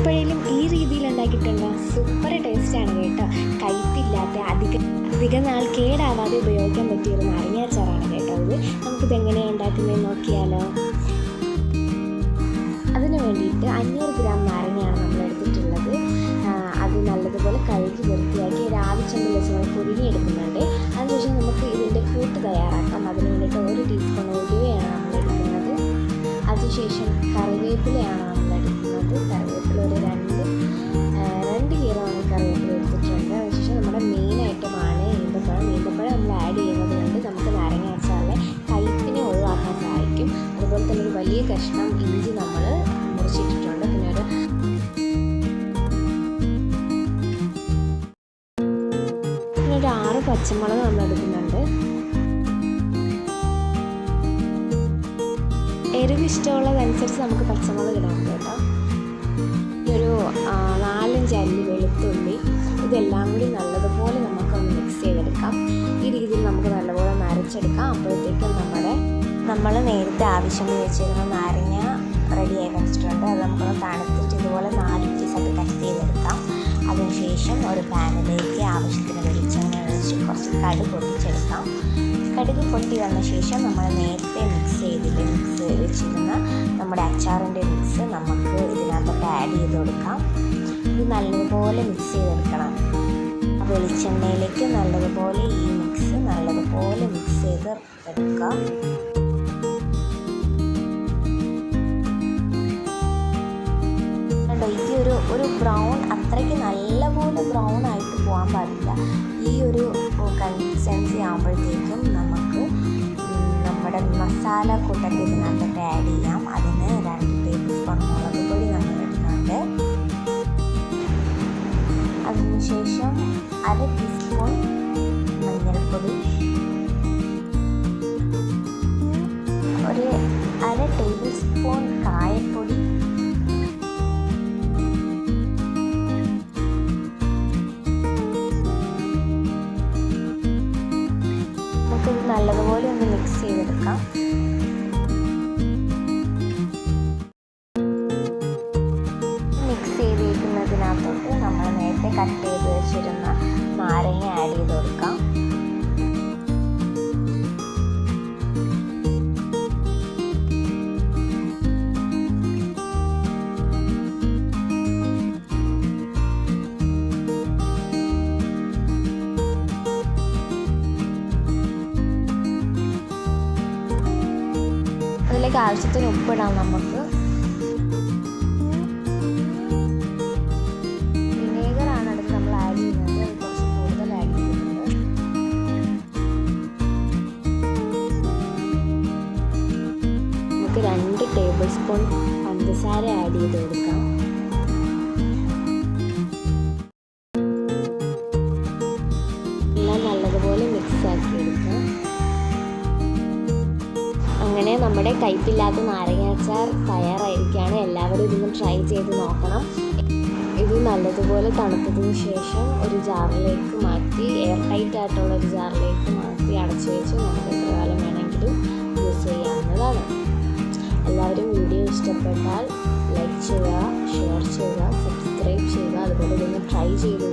എപ്പോഴേലും ഈ രീതിയിൽ ഉണ്ടാക്കിയിട്ടുണ്ടോ സൂപ്പർ ടേസ്റ്റാണ് കേട്ടോ. കയ്പില്ലാത്ത അധികം അധികം നാൾ കേടാവാതെ ഉപയോഗിക്കാൻ പറ്റിയ ഒരു നാരങ്ങാച്ചാറാണ് കേട്ടോ ഇത്. നമുക്കിത് എങ്ങനെയാണ് ഉണ്ടാക്കുന്നത് നോക്കിയാലോ. അതിന് വേണ്ടിയിട്ട് അഞ്ഞൂറ് ഗ്രാം നാരങ്ങയാണ് നമ്മൾ എടുത്തിട്ടുള്ളത് അത് നല്ലതുപോലെ കഴുകി വൃത്തിയാക്കി ഒരു ആവശ്യമുള്ള വെച്ച് നമ്മൾ അതിനുശേഷം കറിവേപ്പിലയാണ് നമ്മൾ എടുക്കുന്നത് കറിവേപ്പില ഒരു രണ്ട് രണ്ട് കീറോ നമ്മൾ കറിവേപ്പില എടുത്തിട്ടുണ്ട്. അതിനുശേഷം നമ്മുടെ മെയിൻ ഐറ്റമാണ് ഈന്തപ്പഴം. ഈന്തപ്പഴം നമ്മൾ ആഡ് ചെയ്യുന്നത് കൊണ്ട് നമുക്ക് നാരങ്ങ അച്ചാറിലെ കയ്പിനെ ഒഴിവാക്കാൻ സഹായിക്കും അതുപോലെ തന്നെ ഒരു വലിയ കഷ്ണം ഇഞ്ചി നമ്മൾ മുറിച്ചിട്ടിട്ടുണ്ട്. പിന്നെ ഒരു പിന്നെ ഒരു ആറ് പച്ചമുളക് നമ്മൾ എടുക്കുന്നുണ്ട്. എരിവ് ഇഷ്ടമുള്ളതനുസരിച്ച് നമുക്ക് പച്ചമുളക് ഇടാം കേട്ടോ. ഒരു നാലഞ്ച് അല്ലി വെളുത്തുള്ളി ഇതെല്ലാം കൂടി നല്ലതുപോലെ നമുക്കൊന്ന് മിക്സ് ചെയ്തെടുക്കാം. ഈ രീതിയിൽ നമുക്ക് നല്ലപോലെ നരച്ചെടുക്കാം. അപ്പോഴത്തേക്കും നമ്മുടെ നമ്മൾ നേരത്തെ ആവശ്യത്തിന് വെച്ചിരുന്ന നാരങ്ങ റെഡിയായി വെച്ചിട്ടുണ്ട്. അത് നമുക്കൊന്ന് തണുത്തിട്ട് ഇതുപോലെ നാല് പീസൊക്കെ കട്ട് ചെയ്തെടുക്കാം. അതിനുശേഷം ഒരു പാനിലേക്ക് ആവശ്യത്തിന് ഒഴിച്ച് കുറച്ച് കടുക് പൊട്ടിച്ചെടുക്കാം. കടുക് പൊട്ടി വന്ന ശേഷം നമ്മൾ നേരത്തെ മിക്സ് ചെയ്തിട്ട് മിക്സ് വെച്ചിരുന്ന നമ്മുടെ അച്ചാറിന്റെ മിക്സ് നമുക്ക് ഇതിനകത്തോട്ട് ആഡ് ചെയ്ത് കൊടുക്കാം. ഇത് നല്ലതുപോലെ മിക്സ് ചെയ്തെടുക്കണം. വെളിച്ചെണ്ണയിലേക്ക് നല്ലതുപോലെ ഈ മിക്സ് നല്ലതുപോലെ മിക്സ് ചെയ്ത് എടുക്കാം ഈ ഒരു ഒരു ബ്രൗൺ അത്രയ്ക്ക് നല്ലപോലെ ബ്രൗൺ ആയിട്ട് പോകാൻ പാടില്ല. ഈ ഒരു കൺസിസ്റ്റൻസി ആകുമ്പോഴത്തേക്കും നമുക്ക് നമ്മുടെ മസാല കൂട്ടൊക്കെ ഇതിനകത്തൊക്കെ ആഡ് ചെയ്യാം. അതിന് രണ്ട് ടേബിൾ സ്പൂൺ മുളക് പൊടി നമ്മൾ എടുക്കുന്നുണ്ട് അതിനുശേഷം അര ടീസ്പൂൺ മഞ്ഞൾപ്പൊടി. ഒരു അര ടേബിൾ സ്പൂൺ കായപ്പൊടി. നല്ലതുപോലെ ഒന്ന് മിക്സ് ചെയ്തെടുക്കാം. മിക്സ് ചെയ്തിരിക്കുന്നതിനകത്തോട്ട് നമ്മൾ നേരത്തെ കട്ട് ചെയ്ത് വെച്ചിരുന്ന നാരങ്ങ ആഡ് ചെയ്ത് കൊടുക്കാം. അതിലേക്ക് ആവശ്യത്തിന് ഉപ്പിടാം നമുക്ക്. നമ്മൾ ആഡ് ചെയ്യുന്നത്. കൂടുതൽ ആഡ് നമുക്ക് രണ്ട് ടേബിൾ സ്പൂൺ പഞ്ചസാര ആഡ് ചെയ്ത് കൊടുക്കാം. അങ്ങനെ നമ്മുടെ കയ്പില്ലാത്ത നാരങ്ങ അച്ചാർ തയ്യാറായിരിക്കുകയാണ്. എല്ലാവരും ഇതൊന്ന് ട്രൈ ചെയ്ത് നോക്കണം. ഇത് നല്ലതുപോലെ തണുത്തതിന് ശേഷം ഒരു ജാറിലേക്ക് മാറ്റി എയർ ടൈറ്റ് ആയിട്ടുള്ള ഒരു ജാറിലേക്ക് മാറ്റി അടച്ചു വെച്ച് നമുക്ക് എത്ര കാലം വേണമെങ്കിലും യൂസ് ചെയ്യാവുന്നതാണ്. എല്ലാവരും വീഡിയോ ഇഷ്ടപ്പെട്ടാൽ ലൈക്ക് ചെയ്യുക ഷെയർ ചെയ്യുക സബ്സ്ക്രൈബ് ചെയ്യുക. അതുപോലെ ഇതൊന്ന് ട്രൈ ചെയ്ത്